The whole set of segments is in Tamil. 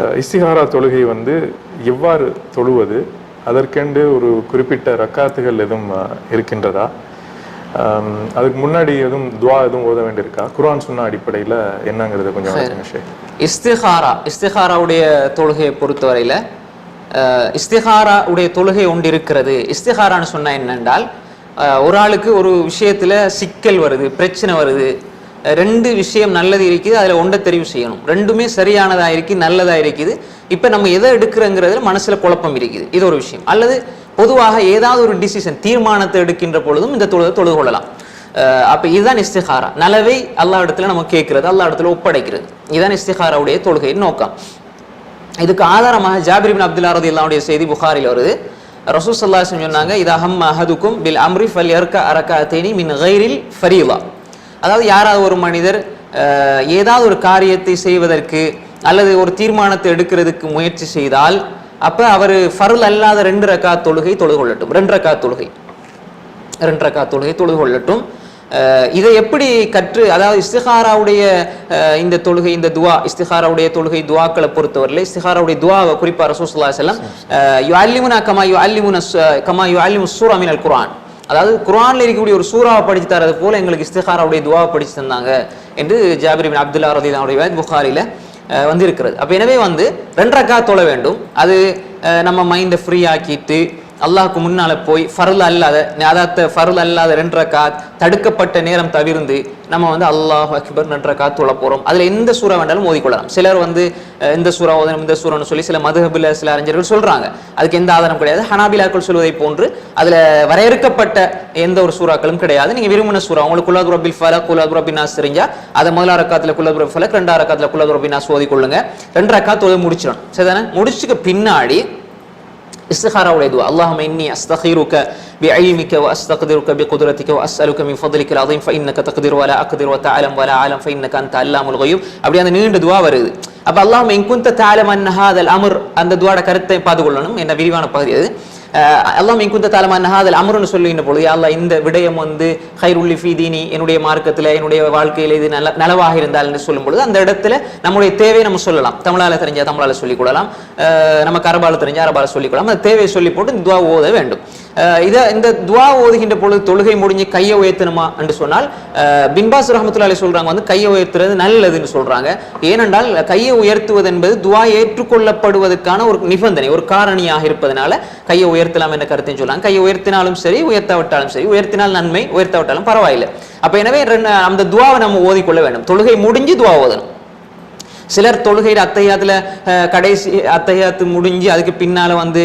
அஹ், இஸ்திகாரா தொழுகை வந்து எவ்வாறு தொழுவது? அதற்கென்று ஒரு குறிப்பிட்ட ரக்காத்துகள் எதுவும் இருக்கின்றதா? அதுக்கு முன்னாடி எதுவும் துவா எதுவும் ஓத வேண்டியிருக்கா? குர்ஆன் சுன்னா அடிப்படையில் என்னங்கிறது கொஞ்சம் இஸ்திஹாரா இஸ்திஹாராவுடைய தொழுகையை பொறுத்தவரையில் இஸ்திஹாரா உடைய தொழுகை ஒன்று இருக்கிறது. இஸ்திஹாரான்னு சொன்னா என்னென்றால் ஒரு ஆளுக்கு ஒரு விஷயத்துல சிக்கல் வருது பிரச்சனை வருது. ரெண்டு விஷயம் நல்லது இருக்குது அதில் ஒன்றை தெரிவு செய்யணும். ரெண்டுமே சரியானதாக இருக்குது நல்லதாக இருக்குது. இப்போ நம்ம எதை எடுக்கிறோங்கிறதுல மனசுல குழப்பம் இருக்குது. இது ஒரு விஷயம். அல்லது பொதுவாக ஏதாவது ஒரு டிசிஷன் தீர்மானத்தை எடுக்கின்ற பொழுதும் இந்த தொழுகை தொழுது கொள்ளலாம். அப்போ இதுதான் இஸ்திகாரா. நலவை அல்லா இடத்துல நம்ம கேட்கறது அல்லா இடத்துல ஒப்படைக்கிறது. இதுதான் இஸ்திகாராவுடைய தொழுகையின் நோக்கம். இதுக்கு ஆதாரமாக ஜாபிரிபின் அப்துல்லா ரதி அல்லாவுடைய செய்தி புகாரில் வருது. ரசூல் சல்லா சொன்னாங்க இது அஹம் அஹதுக்கும் பில் அம்ரி ஃபல் அரக்கா தேனி மின் கைரில் ஃபரீலா அதாவது யாராவது ஒரு மனிதர் ஏதாவது ஒரு காரியத்தை செய்வதற்கு அல்லது ஒரு தீர்மானத்தை எடுக்கிறதுக்கு முயற்சி செய்தால் அப்ப அவர் ஃபருள் அல்லாத ரெண்டு ரக்கா தொழுகை தொழுது கொள்ளட்டும். ரெண்டு ரக்கா தொழுகை. ரெண்டு ரக்கா தொழுகை தொழுது கொள்ளட்டும். இதை எப்படி கற்று அதாவது இஸ்திஹாராவுடைய இந்த தொழுகை இந்த துவா இஸ்திஹாராவுடைய தொழுகை துவாக்களை பொறுத்தவரையில் இஸ்திஹாராவுடைய துவாவை குறிப்பா ரசூசுல்லா செல்லம் யு அல்லிமுனா கமா யு அல்லிமுன கமா யு அல்லிமு சூரா மினல் குரான் அதாவது குரானில் இருக்கக்கூடிய ஒரு சூறாவை படித்து தரது போல எங்களுக்கு இஸ்திகாராவுடைய துவாவை படித்து தந்தாங்க என்று ஜாபிரிபின் அப்துல்லா ரதியுல்லாஹுடைய புகாரில வந்திருக்கிறது. வந்து இருக்கிறது எனவே வந்து ரெண்டரைக்கா தொழ வேண்டும். அது நம்ம மைண்டை ஃப்ரீ ஆக்கிட்டு அல்லாஹ்க்கு முன்னால் போய் ஃபருள் அல்லாத அதாவது ஃபருள் அல்லாத ரெண்டு ரக்காத் தடுக்கப்பட்ட நேரம் தவிர்ந்து நம்ம வந்து அல்லாஹ் அக்பர் ரெண்டு ரக்காத் தொழ போகிறோம் அதில் எந்த சூறா வேண்டாலும் ஓதிக்கொள்ளலாம் சிலர் வந்து இந்த சூறா ஓதணும் இந்த சூறான்னு சொல்லி சில மதுஹபில் சில அறிஞர்கள் சொல்கிறாங்க அதுக்கு எந்த ஆதாரம் கிடையாது. ஹனாபிலாக்கள் சொல்வதை போன்று அதில் வரையறுக்கப்பட்ட எந்த ஒரு சூறாக்களும் கிடையாது. நீங்கள் விரும்பின சூறா உங்களுக்கு குல்லாது ரபில் ஃபலக் குல்லாது ரபின் நாஸ் தெரிஞ்சா அதை முதல் ரக்காத்துல குல்லாது ரபி ஃபலக் ரெண்டாம் ரக்காத்துல குல்லாது ரபி நாஸ் ஓதிக்கொள்ளுங்க ரெண்டு ரக்காத் ஓதி முடிச்சிடணும். சரிதானே? முடிச்சுக்கு பின்னாடி இஸ்திஹாராவுடைய துவா அல்லாஹும் இன்னி அஸ்தகீருக்க பி அழிமிக்க வ அஸ்தகதிருக்க பி குதிரத்திக்க வ அஸ்அலுக்க மின் ஃபதலிக்க அதையும் ஃபைன்னக்க தகதிர் வல அகதிர் வ தாலம் வல ஆலம் ஃபைன்னக்க அந்த அல்லாமுல் கொய்யும் அப்படி அந்த நீண்ட துவா வருது அப்போ அல்லாஹும் எங்குந்த தாலம் அன்னஹா அதல் அமர் அந்த துவாட கருத்தை பார்த்து கொள்ளணும் என்ன விரிவான பகுதி அது அல்லாம் இங்குந்த குந்த ஹாதல் அமர்னு சொல்லுகின்ற பொழுது அல்லாஹ் இந்த விடயம் வந்து ஹைருல்லி ஃபீதீனி என்னுடைய மார்க்கத்துல என்னுடைய வாழ்க்கையில இது நல்ல நலவாக இருந்தால் என்று சொல்லும் பொழுது அந்த இடத்துல நம்முடைய தேவையை நம்ம சொல்லலாம். தமிழால தெரிஞ்சால் தமிழால சொல்லிக் கொள்ளலாம். அஹ் நமக்கு அரபால் தெரிஞ்சா அந்த தேவையை சொல்லி போட்டு இந்த துவா ஓத வேண்டும். இதை இத இந்த துவா ஓதுகின்ற பொழுது தொழுகை முடிஞ்சு கையை உயர்த்தணுமா என்று சொன்னால் பின்பாஸ் ரஹமத்துல்லாலே சொல்றாங்க வந்து கையை உயர்த்துறது நல்லதுன்னு சொல்றாங்க. ஏனென்றால் கையை உயர்த்துவது என்பது துவா ஏற்றுக்கொள்ளப்படுவதற்கான ஒரு நிபந்தனை ஒரு காரணியாக இருப்பதனால கையை உயர்த்தலாம் என்ற கருத்தையும் சொல்லலாம் கையை உயர்த்தினாலும் சரி உயர்த்தாவிட்டாலும் சரி உயர்த்தினால் நன்மை உயர்த்தாவிட்டாலும் பரவாயில்லை. அப்ப எனவே அந்த துவாவை நம்ம ஓதிக்கொள்ள வேண்டும். தொழுகை முடிஞ்சு துவா ஓதணும். சிலர் தொழுகையில் அத்தையாத்தில் கடைசி அத்தையாத்து முடிஞ்சு அதுக்கு பின்னால் வந்து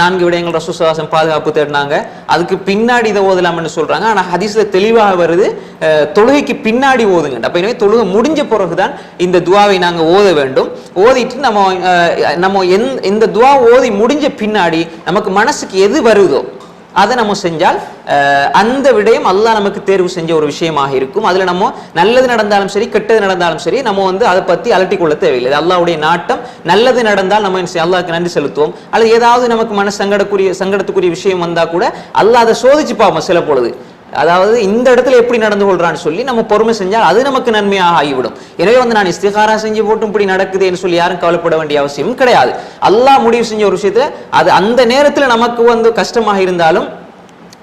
நான்கு விடயங்கள் ரசூசுவாசம் பாதுகாப்பு தேடினாங்க. அதுக்கு பின்னாடி இதை ஓதலாம்னு சொல்கிறாங்க ஆனால் ஹதீஸில் தெளிவாக வருது தொழுகைக்கு பின்னாடி ஓதுங்க. அப்போ எனவே தொழுகை முடிஞ்ச பிறகுதான் இந்த துவாவை நாங்கள் ஓத வேண்டும். ஓதிட்டு நம்ம நம்ம எந்- இந்த துவா ஓதி முடிஞ்ச பின்னாடி நமக்கு மனசுக்கு எது வருதோ அதை நம்ம செஞ்சால் அஹ், அந்த விடயம் அல்லாஹ் நமக்கு தேர்வு செஞ்ச ஒரு விஷயமாக இருக்கும். அதுல நம்ம நல்லது நடந்தாலும் சரி கெட்டது நடந்தாலும் சரி நம்ம வந்து அதை பத்தி அலட்டிக் கொள்ள தேவையில்லை அல்லாவுடைய நாட்டம். நல்லது நடந்தால் நம்ம அல்லாவுக்கு நன்றி செலுத்துவோம். அல்லது ஏதாவது நமக்கு மன சங்கடக்குரிய சங்கடத்துக்குரிய விஷயம் வந்தா கூட அல்லாஹ் அதை சோதிச்சு பார்ப்போம் சில பொழுது அதாவது இந்த இடத்துல எப்படி நடந்து கொள்றான்னு சொல்லி நம்ம பொறுமை செஞ்சால் அது நமக்கு நன்மையாக ஆகிவிடும். எனவே வந்து நான் இஸ்திகாரா செஞ்சு போட்டும் இப்படி நடக்குதுன்னு சொல்லி யாரும் கவலைப்பட வேண்டிய அவசியம் கிடையாது. அல்லாஹ் முடிவு செஞ்ச ஒரு விஷயத்துல அது அந்த நேரத்துல நமக்கு வந்து கஷ்டமாக இருந்தாலும்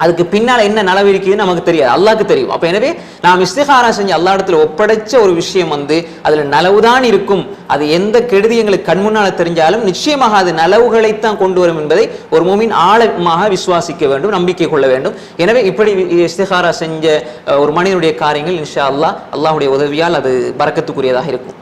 அதுக்கு பின்னால் என்ன நலவு இருக்குதுன்னு நமக்கு தெரியாது. அல்லாவுக்கு தெரியும். அப்போ எனவே நாம் இஸ்திகாரா செஞ்சு அல்லா இடத்துல ஒப்படைச்ச ஒரு விஷயம் வந்து அதில் நலவுதான் இருக்கும். அது எந்த கெடுதி எங்களுக்கு கண்முன்னால் தெரிஞ்சாலும் நிச்சயமாக அது நலவுகளைத்தான் கொண்டு வரும் என்பதை ஒரு மூமின் ஆழமாக விசுவாசிக்க வேண்டும் நம்பிக்கை கொள்ள வேண்டும். எனவே இப்படி இஸ்திகாரா செஞ்ச ஒரு மனிதனுடைய காரியங்கள் இன்ஷா அல்லாஹ் அல்லாஹுடைய உதவியால் அது பறக்கத்துக்குரியதாக இருக்கும்.